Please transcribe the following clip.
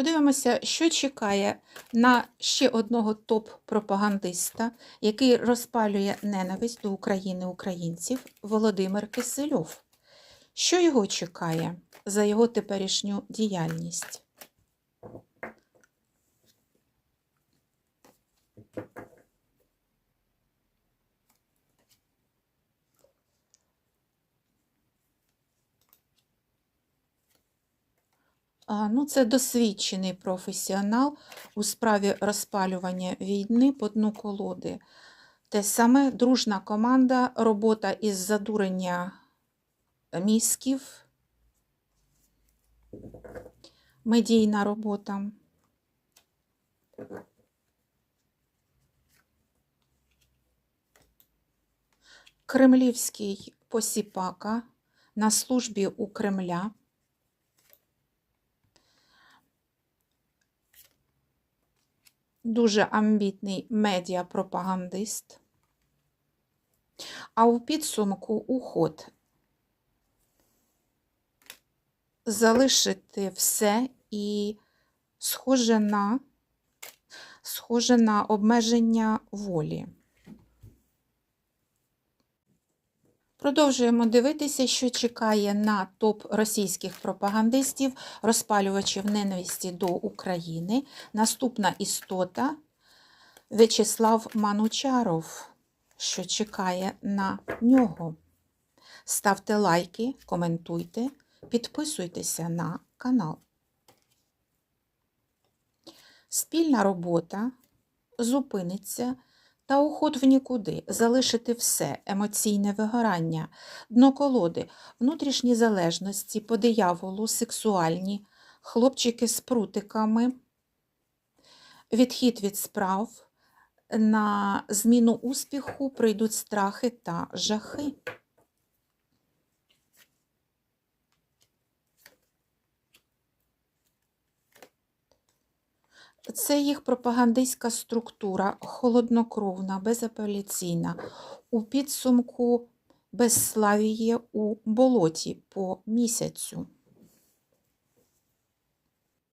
Подивимося, що чекає на ще одного топ-пропагандиста, який розпалює ненависть до України українців Володимир Кисельов. Що його чекає за його теперішню діяльність? Ну, це досвідчений професіонал у справі розпалювання війни по дну колоди. Те саме дружна команда, робота із задурення мізків, медійна робота. Кремлівський посіпака на службі у Кремля. Дуже амбітний медіапропагандист. А у підсумку уход залишити все і схоже на, схоже на обмеження волі. Продовжуємо дивитися, що чекає на топ російських пропагандистів, розпалювачів ненависті до України. Наступна істота В'ячеслав Манучаров, що чекає на нього. Ставте лайки, коментуйте, підписуйтеся на канал. Спільна робота зупиниться та уход в нікуди, залишити все, емоційне вигорання, дно колоди, внутрішні залежності, по дияволу, сексуальні, хлопчики з прутиками, відхід від справ, на зміну успіху прийдуть страхи та жахи. Це їх пропагандистська структура, холоднокровна, безапеляційна. У підсумку безславіє у болоті по місяцю.